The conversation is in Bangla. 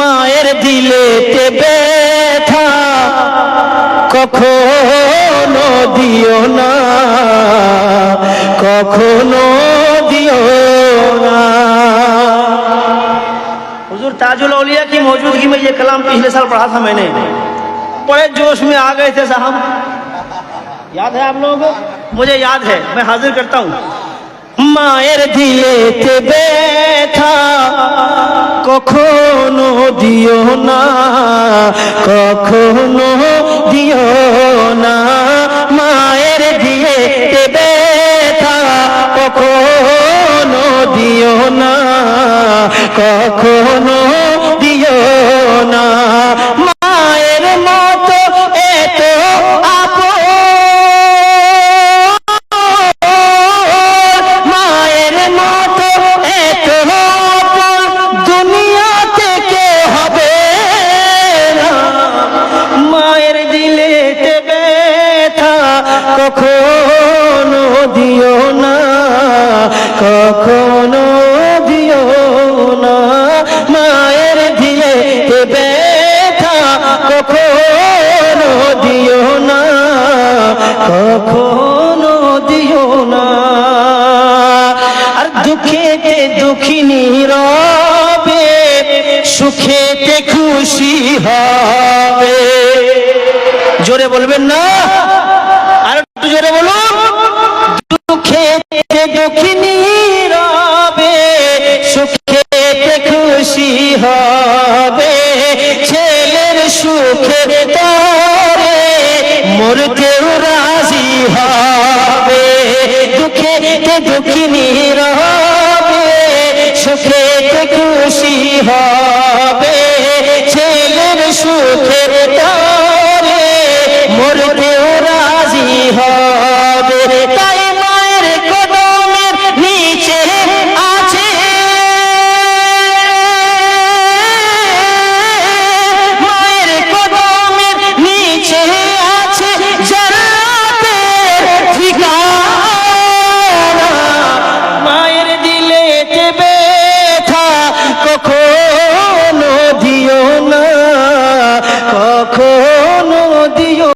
মায়ের দিলেতে ব্যথা কখনো দিও না কখনো দিও না हुजूर ताजुल औलिया की मौजूदगी में ये कलाम पिछले साल पढ़ा था मैंने बड़े जोश में आ गए थे साहब याद है आप लोगों को मुझे याद है मैं हाजिर करता हूँ মায়ের দিলেতে ব্যথা কখনো দিও না, কখনো দিও না। মায়ের দিয়ে দেবে কখনো দিও না, কখনো দিও না। কখনো দিও না, কখনো দিও না। মায়ের দিলেতে ব্যথা কখনো দিও না, কখনো দিও না। আর দুঃখেতে দুঃখিনী রবে, সুখেতে খুশি হবে। জোরে বলবেন না। জোরে বলো দুঃখে দুঃখিনী রবে খুশি হবে। ছেলের সুখের তরে কেউ রাজি হবে। দুঃখেতে দুঃখিনী রবে, সুখে